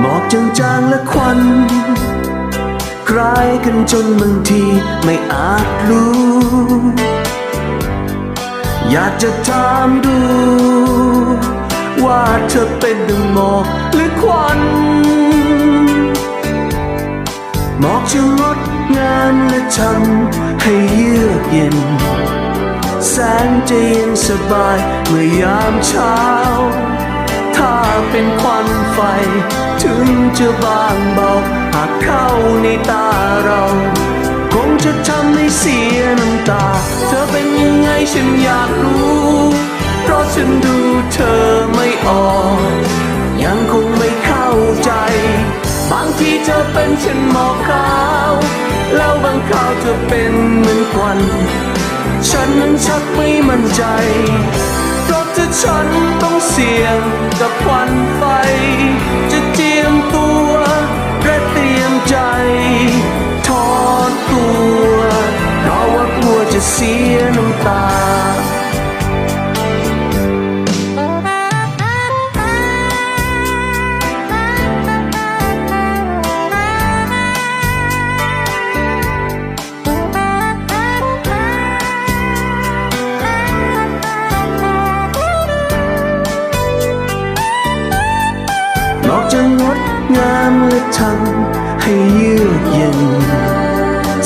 หมอกจางๆและควันคล้ายกันจนบางทีไม่อาจรู้ อยากจะถามดู ว่าเธอเป็นดังหมอกหรือควันหมอกจะงดงามและทำให้เยือกเย็น แสงจะเย็นสบายเมื่อยามเช้า ถ้าเป็นควันไฟ ถึงจะบางเบา หากเข้าในตาเรา คงจะทำให้เสียน้ำตา เธอเป็นยังไงฉันอยากรู้ เพราะฉันดูเธอไม่ออก ยังคงไม่เข้าใจ บางทีเธอเป็นเช่นหมอกขาว แล้วบางคราวเธอเป็นเหมือนควัน ฉันนั้นชักไม่มั่นใจ เพราะถ้าฉันต้องเสี่ยงกับควันไฟ จะเจียมตัวและเตรียมใจถอนตัวเพราะว่ากลัวจะเสียน้ำตา ทำให้เยือกเย็น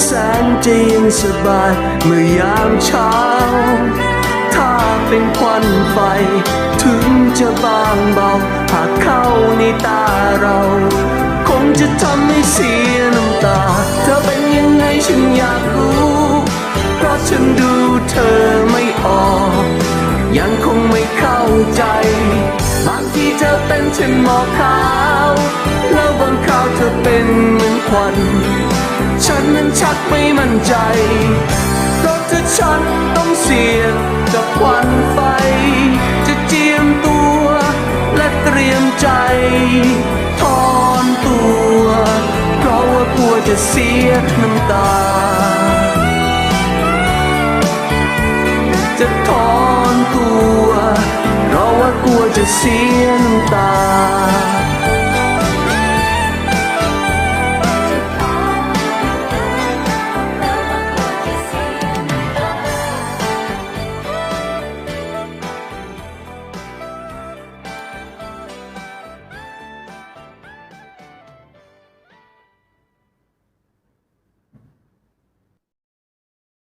แสงจะเย็นสบายเมื่อยามเช้า ถ้าเป็นควันไฟ ถึงจะบางเบาหากเข้าในตาเรา คงจะทำให้เสียน้ำตา เธอเป็นยังไงฉันอยากรู้ เพราะฉันดูเธอไม่ออก ยังคงไม่เข้าใจ ธอเป็นเช่นหมอกขาว แล้วบางคราวเธอเป็นเหมือนควัน ฉันนั้นชักไม่มั่นใจเพราะถ้าฉันต้องเสี่ยงกับควันไฟ จะเจียมตัวและเตรียมใจถอนตัว เพราะว่ากลัวจะเสียน้ำตา จะถอนตัว เพร